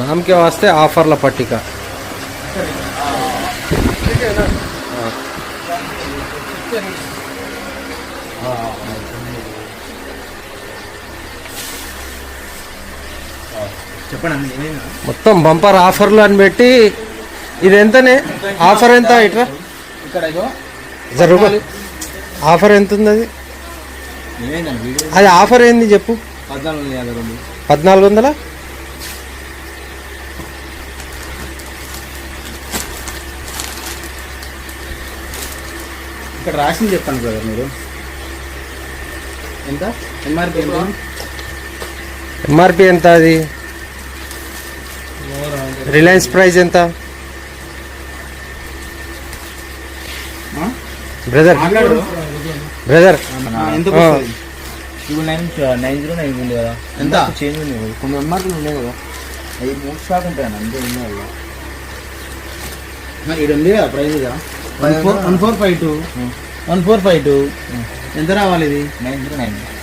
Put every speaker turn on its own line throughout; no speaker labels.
నామకే వస్తే ఆఫర్ల పట్టిక. మొత్తం బంపర్ ఆఫర్లు అని పెట్టి ఇది ఎంతనే? ఆఫర్ ఎంత
ఇగో
జర రూపాయలు. ఆఫర్ ఎంత ఉంది అది అది ఆఫర్ ఏంది చెప్పు.
పద్నాలుగు వందల యాభై రెండు
పద్నాలుగు వందల
ఇక్కడ రాసింది చెప్పండి బ్రదర్ మీరు. ఎంత? ఎంఆర్పి ఎంత?
ఎంఆర్పి ఎంత అది? రిలయన్స్ ప్రైస్ ఎంత? Brother brother
nine nine zero nine ఉంది కదా.
ఎంత?
చేంజ్ ఉంది? కొన్ని ఎంఆర్పీలు ఉన్నాయి కదా. అవి మూడు స్టాక్ ఉంటాయి అన్న అంతే ఉన్నాయి కదా.
ఈడ ఉంది కదా ప్రైస్ కదా one four one four five two one four five two ఎంత రావాలి ఇది?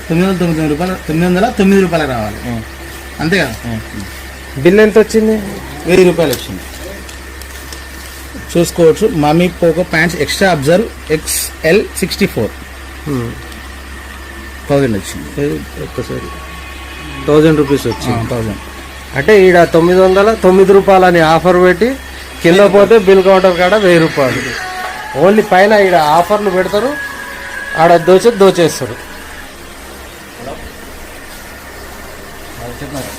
తొమ్మిది వందల తొమ్మిది రూపాయలు తొమ్మిది వందల తొమ్మిది రూపాయలు రావాలి. అంతే కదా?
బిల్ ఎంత వచ్చింది?
వెయ్యి రూపాయలు వచ్చింది. చూసుకోవచ్చు. Mummy Poco pants extra observe XL sixty four.
Hmm.
Thousand వచ్చింది.
ఒక్కసారి. థౌజండ్ రూపీస్ వచ్చింది.
థౌజండ్.
అంటే ఈడ తొమ్మిది వందల తొమ్మిది రూపాయలు అని ఆఫర్ పెట్టి కింద పోతే బిల్ కౌంటర్ కాడ వెయ్యి రూపాయలు. ఓన్లీ పైన ఇక్కడ ఆఫర్లు పెడతారు ఆడ దోచే దోచేస్తారు.
చెప్పారు